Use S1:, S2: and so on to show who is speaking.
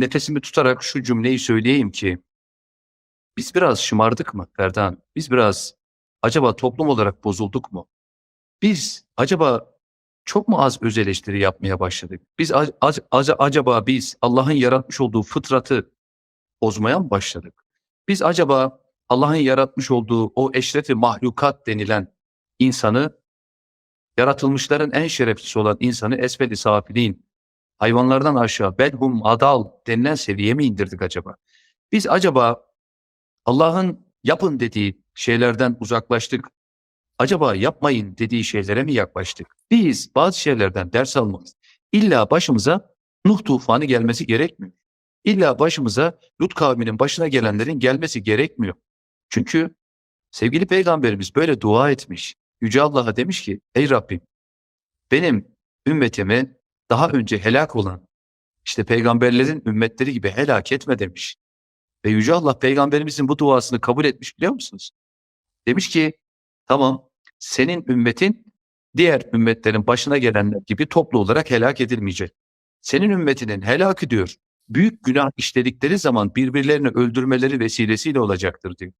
S1: nefesimi tutarak şu cümleyi söyleyeyim ki biz biraz şımardık mı Ferdan? Biz biraz acaba toplum olarak bozulduk mu? Biz acaba çok mu az öz eleştiri yapmaya başladık? Biz ac- ac- ac- acaba biz Allah'ın yaratmış olduğu fıtratı bozmaya mı başladık? Biz acaba Allah'ın yaratmış olduğu o eşrefi mahlukat denilen insanı yaratılmışların en şereflisi olan insanı esfel-i safilin, hayvanlardan aşağı belhum adal denilen seviyeye mi indirdik acaba? Biz acaba Allah'ın yapın dediği şeylerden uzaklaştık. Acaba yapmayın dediği şeylere mi yaklaştık? Biz bazı şeylerden ders almalıyız. İlla başımıza Nuh tufanı gelmesi gerekmiyor. İlla başımıza Lut kavminin başına gelenlerin gelmesi gerekmiyor. Çünkü sevgili peygamberimiz böyle dua etmiş. Yüce Allah'a demiş ki ey Rabbim benim ümmetimi daha önce helak olan işte peygamberlerin ümmetleri gibi helak etme demiş. Ve Yüce Allah peygamberimizin bu duasını kabul etmiş biliyor musunuz? Demiş ki tamam senin ümmetin diğer ümmetlerin başına gelenler gibi toplu olarak helak edilmeyecek. Senin ümmetinin helakı diyor büyük günah işledikleri zaman birbirlerini öldürmeleri vesilesiyle olacaktır diyor.